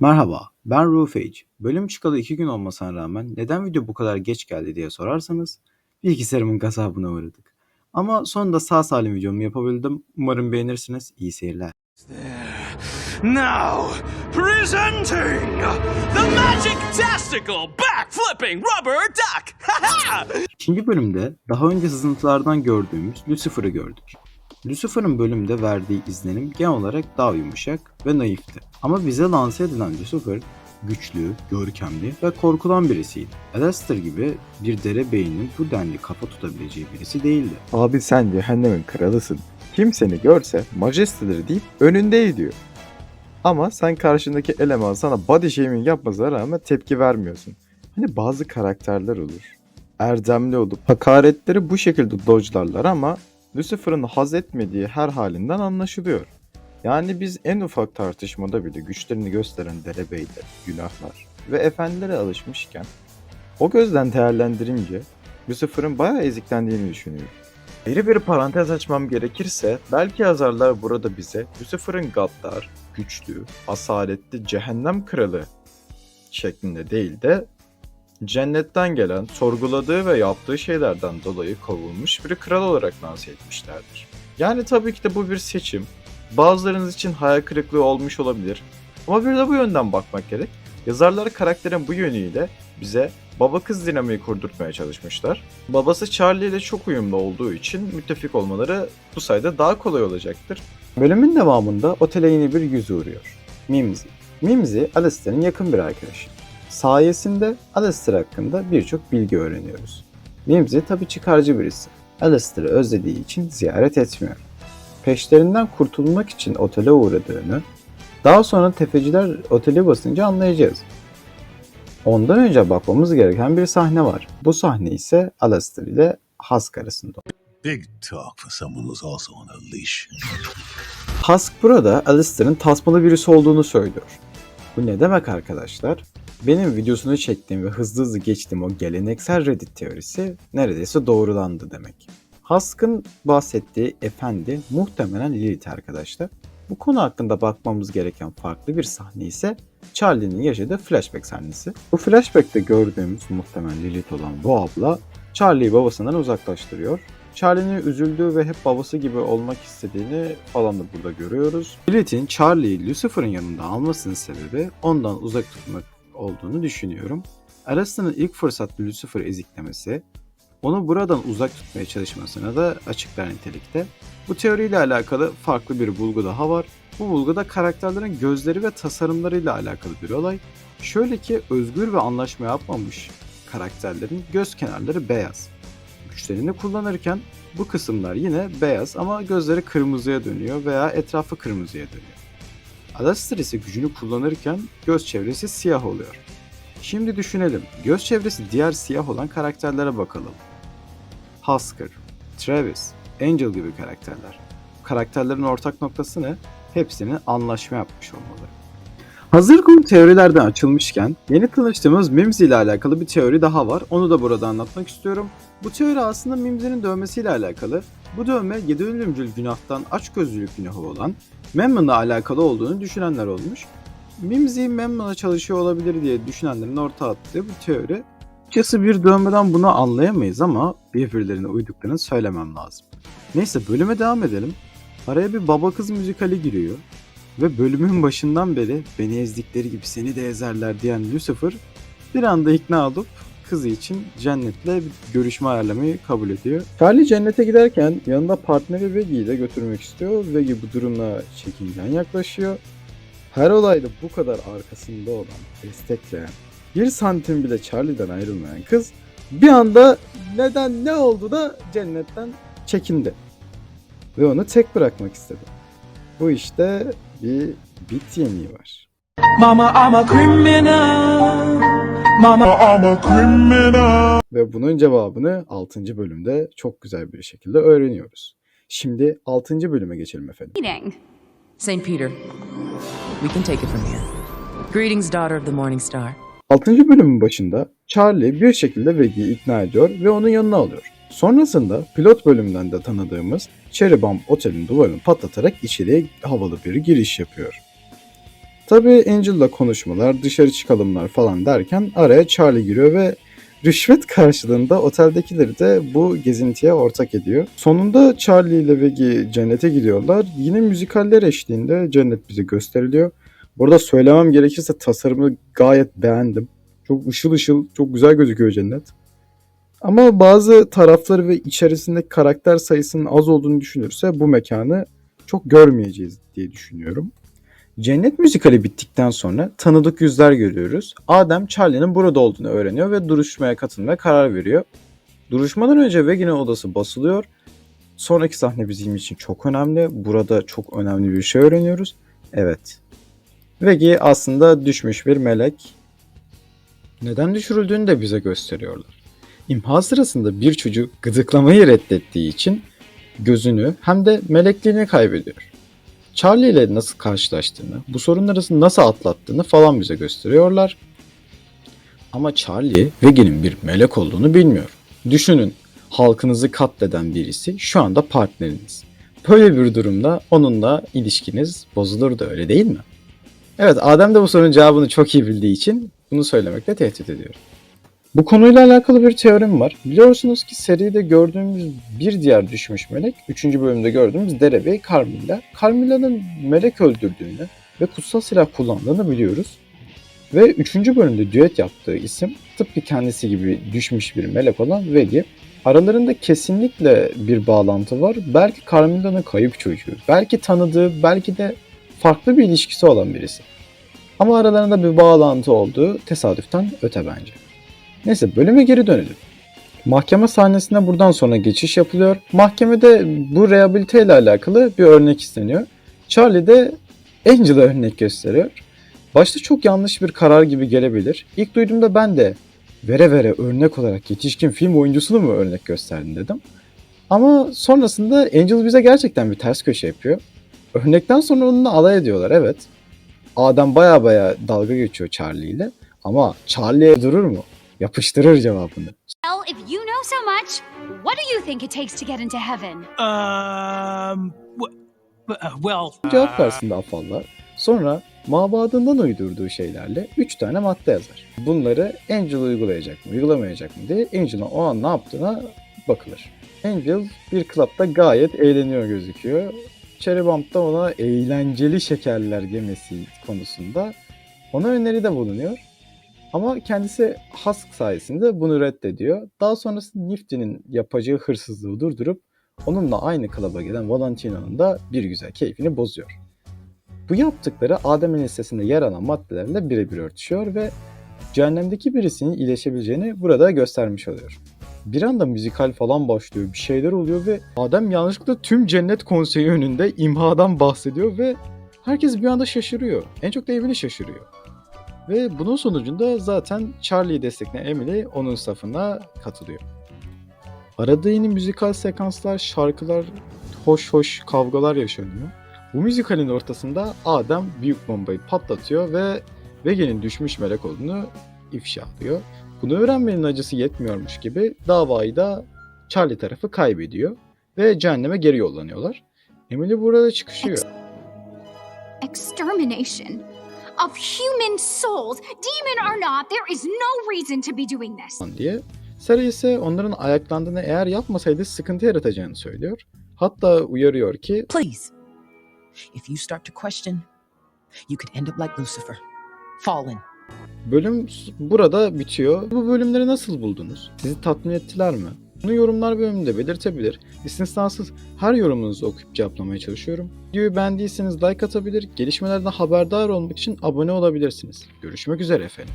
Merhaba, ben Rufage. Bölüm çıkalı 2 gün olmasına rağmen neden video bu kadar geç geldi diye sorarsanız bilgisayarımın gazabına uğradık. Ama sonunda sağ salim videomu yapabildim. Umarım beğenirsiniz. İyi seyirler. Now, presenting the Magic Tastical Backflipping Rubber Duck! İkinci bölümde daha önce sızıntılardan gördüğümüz Lucifer'ı gördük. Lucifer'ın bölümde verdiği izlenim genel olarak daha yumuşak ve naifti. Ama bize lanse edilen Lucifer güçlü, görkemli ve korkulan birisiydi. Alastair gibi bir derebeyinin bu denli kafa tutabileceği birisi değildi. Abi sen cehennemin kralısın. Kim seni görse majestedir deyip önünde diyor. Ama sen karşındaki eleman sana body shaming yapmasına rağmen tepki vermiyorsun. Hani bazı karakterler olur. Erdemli olup hakaretleri bu şekilde dodge'larlar ama Lucifer'ın haz etmediği her halinden anlaşılıyor. Yani biz en ufak tartışmada bile güçlerini gösteren derebeyler, günahlar ve efendilere alışmışken o gözden değerlendirince Lucifer'ın bayağı eziklendiğini düşünüyorum. Ayrı bir parantez açmam gerekirse belki yazarlar burada bize Lucifer'ın gaddar, güçlü, asaletli cehennem kralı şeklinde değil de cennetten gelen, sorguladığı ve yaptığı şeylerden dolayı kovulmuş bir kral olarak lanse etmişlerdir. Yani tabii ki de bu bir seçim. Bazılarınız için hayal kırıklığı olmuş olabilir. Ama bir de bu yönden bakmak gerek. Yazarlar karakterin bu yönüyle bize baba kız dinamiği kurdurtmaya çalışmışlar. Babası Charlie ile çok uyumlu olduğu için müttefik olmaları bu sayede daha kolay olacaktır. Bölümün devamında otele yeni bir yüz uğruyor. Mimsy. Mimsy, Alistair'in yakın bir arkadaşı. Sayesinde Alistair hakkında birçok bilgi öğreniyoruz. Mimsy tabi çıkarcı birisi. Alistair'ı özlediği için ziyaret etmiyor. Peşlerinden kurtulmak için otele uğradığını, daha sonra tefeciler oteli basınca anlayacağız. Ondan önce bakmamız gereken bir sahne var. Bu sahne ise Alistair ile Husk arasında. Big talk for someone who's also on a leash. Husk burada Alistair'ın tasmalı birisi olduğunu söylüyor. Bu ne demek arkadaşlar? Benim videosunu çektiğim ve hızlı hızlı geçtiğim o geleneksel Reddit teorisi neredeyse doğrulandı demek. Husk'ın bahsettiği efendi muhtemelen Lilith arkadaşlar. Bu konu hakkında bakmamız gereken farklı bir sahne ise Charlie'nin yaşadığı flashback sahnesi. Bu flashback'te gördüğümüz muhtemelen Lilith olan bu abla Charlie'yi babasından uzaklaştırıyor. Charlie'nin üzüldüğü ve hep babası gibi olmak istediğini falan da burada görüyoruz. Lilith'in Charlie'yi Lucifer'ın yanında almasının sebebi ondan uzak tutmak olduğunu düşünüyorum. Alastair'ın ilk fırsatta Lucifer'ı eziklemesi, onu buradan uzak tutmaya çalışmasına da açıklar nitelikte. Bu teoriyle alakalı farklı bir bulgu daha var. Bu bulguda karakterlerin gözleri ve tasarımlarıyla alakalı bir olay. Şöyle ki özgür ve anlaşma yapmamış karakterlerin göz kenarları beyaz. Güçlerini kullanırken bu kısımlar yine beyaz ama gözleri kırmızıya dönüyor veya etrafı kırmızıya dönüyor. Alastair ise gücünü kullanırken göz çevresi siyah oluyor. Şimdi düşünelim. Göz çevresi diğer siyah olan karakterlere bakalım. Husker, Travis, Angel gibi karakterler. Karakterlerin ortak noktası ne? Hepsinin anlaşma yapmış olmaları. Hazır konu teorilerden açılmışken yeni tanıştığımız Mimsy ile alakalı bir teori daha var. Onu da burada anlatmak istiyorum. Bu teori aslında Mimsy'nin dövmesiyle alakalı. Bu dövme 7 ölümcül günahtan açgözlülük günahı olan Memmon'la alakalı olduğunu düşünenler olmuş. Mimsy Memmon'a çalışıyor olabilir diye düşünenlerin ortaya attığı bu teori. Açıkçası bir dövmeden bunu anlayamayız ama birbirlerine uyduklarını söylemem lazım. Neyse bölüme devam edelim. Araya bir baba kız müzikali giriyor. Ve bölümün başından beri beni ezdikleri gibi seni de ezerler diyen Lucifer bir anda ikna olup kızı için cennetle bir görüşme ayarlamayı kabul ediyor. Charlie cennete giderken yanında partneri Veggie'yi de götürmek istiyor. Veggie bu durumla çekingen yaklaşıyor. Her olayda bu kadar arkasında olan, destekleyen, bir santim bile Charlie'den ayrılmayan kız bir anda neden ne oldu da cennetten çekindi. Ve onu tek bırakmak istedi. Bu işte bir bit yeniği var. Mama, I'm a criminal. Mama, I'm a criminal. Ve bunun cevabını 6. bölümde çok güzel bir şekilde öğreniyoruz. Şimdi 6. bölüme geçelim efendim. St. Peter, we can take it from here. Greetings, daughter of the Morning Star. 6. bölümün başında Charlie bir şekilde Veggie'yi ikna ediyor ve onun yanına alıyor. Sonrasında pilot bölümünden de tanıdığımız Cherry Bomb Otel'in duvarını patlatarak içeriye havalı bir giriş yapıyor. Tabii Angel'la konuşmalar, dışarı çıkalımlar falan derken araya Charlie giriyor ve rüşvet karşılığında oteldekileri de bu gezintiye ortak ediyor. Sonunda Charlie ile Veggie cennete gidiyorlar. Yine müzikaller eşliğinde cennet bize gösteriliyor. Burada söylemem gerekirse tasarımı gayet beğendim. Çok ışıl ışıl, çok güzel gözüküyor cennet. Ama bazı tarafları ve içerisindeki karakter sayısının az olduğunu düşünürse bu mekanı çok görmeyeceğiz diye düşünüyorum. Cennet müzikali bittikten sonra tanıdık yüzler görüyoruz. Adem Charlie'nin burada olduğunu öğreniyor ve duruşmaya katılmaya karar veriyor. Duruşmadan önce Veggie'nin odası basılıyor. Sonraki sahne bizim için çok önemli. Burada çok önemli bir şey öğreniyoruz. Evet. Veggie aslında düşmüş bir melek. Neden düşürüldüğünü de bize gösteriyorlar. İmha sırasında bir çocuk gıdıklamayı reddettiği için gözünü hem de melekliğini kaybediyor. Charlie ile nasıl karşılaştığını, bu sorunları nasıl atlattığını falan bize gösteriyorlar. Ama Charlie Veggie'nin bir melek olduğunu bilmiyor. Düşünün, halkınızı katleden birisi şu anda partneriniz. Böyle bir durumda onunla ilişkiniz bozulur da öyle değil mi? Evet, Adem de bu sorunun cevabını çok iyi bildiği için bunu söylemekle tehdit ediyor. Bu konuyla alakalı bir teorim var. Biliyorsunuz ki seride gördüğümüz bir diğer düşmüş melek, 3. bölümde gördüğümüz derebey Carmilla. Carmilla'nın melek öldürdüğünü ve kutsal silah kullandığını biliyoruz. Ve 3. bölümde düet yaptığı isim tıpkı kendisi gibi düşmüş bir melek olan Veggie. Aralarında kesinlikle bir bağlantı var. Belki Carmilla'nın kayıp çocuğu, belki tanıdığı, belki de farklı bir ilişkisi olan birisi. Ama aralarında bir bağlantı olduğu tesadüften öte bence. Neyse bölüme geri dönelim. Mahkeme sahnesine buradan sonra geçiş yapılıyor. Mahkemede bu rehabilite ile alakalı bir örnek isteniyor. Charlie de Angel'a örnek gösteriyor. Başta çok yanlış bir karar gibi gelebilir. İlk duyduğumda ben de vere vere örnek olarak yetişkin film oyuncusunu mu örnek gösterdin dedim. Ama sonrasında Angel bize gerçekten bir ters köşe yapıyor. Örnekten sonra onunla alay ediyorlar evet. Adem baya baya dalga geçiyor Charlie ile. Ama Charlie durur mu? Yapıştırır cevabını. Well, if you know so much, what do you think it takes to get into heaven? Um, w- well, Cevap versin de afallar. Sonra mabadından uydurduğu şeylerle 3 tane madde yazar. Bunları Angel uygulayacak mı, uygulamayacak mı diye Angel'ın o an ne yaptığına bakılır. Angel bir klapta gayet eğleniyor gözüküyor. Cherry Bump'ta ona eğlenceli şekerler gemesi konusunda ona öneride bulunuyor. Ama kendisi Husk sayesinde bunu reddediyor. Daha sonrasında Nifty'nin yapacağı hırsızlığı durdurup onunla aynı klaba gelen Valentino'nun da bir güzel keyfini bozuyor. Bu yaptıkları Adem'in listesinde yer alan maddelerle birebir örtüşüyor ve cehennemdeki birisinin iyileşebileceğini burada göstermiş oluyor. Bir anda müzikal falan başlıyor, bir şeyler oluyor ve Adem yanlışlıkla tüm cennet konseyi önünde imhadan bahsediyor ve herkes bir anda şaşırıyor. En çok da Emily şaşırıyor. Ve bunun sonucunda zaten Charlie'yi destekleyen Emily onun safına katılıyor. Arada yeni müzikal sekanslar, şarkılar, hoş hoş kavgalar yaşanıyor. Bu müzikalin ortasında Adem büyük bombayı patlatıyor ve Veggie'nin düşmüş melek olduğunu ifşa ediyor. Bunu öğrenmenin acısı yetmiyormuş gibi davayı da Charlie tarafı kaybediyor ve cehenneme geri yollanıyorlar. Emily burada çıkışıyor. Extermination of human souls, demon or not, there is no reason to be doing this. diye. Sarah ise onların ayaklandığını eğer yapmasaydı sıkıntı yaratacağını söylüyor. Hatta uyarıyor ki Please. If you start to question, you could end up like Lucifer, fallen. bölüm burada bitiyor. Bu bölümleri nasıl buldunuz? Sizi tatmin ettiler mi? Bunu yorumlar bölümünde belirtebilir. İstisnasız her yorumunuzu okuyup cevaplamaya çalışıyorum. Videoyu beğendiyseniz like atabilir, gelişmelerden haberdar olmak için abone olabilirsiniz. Görüşmek üzere efendim.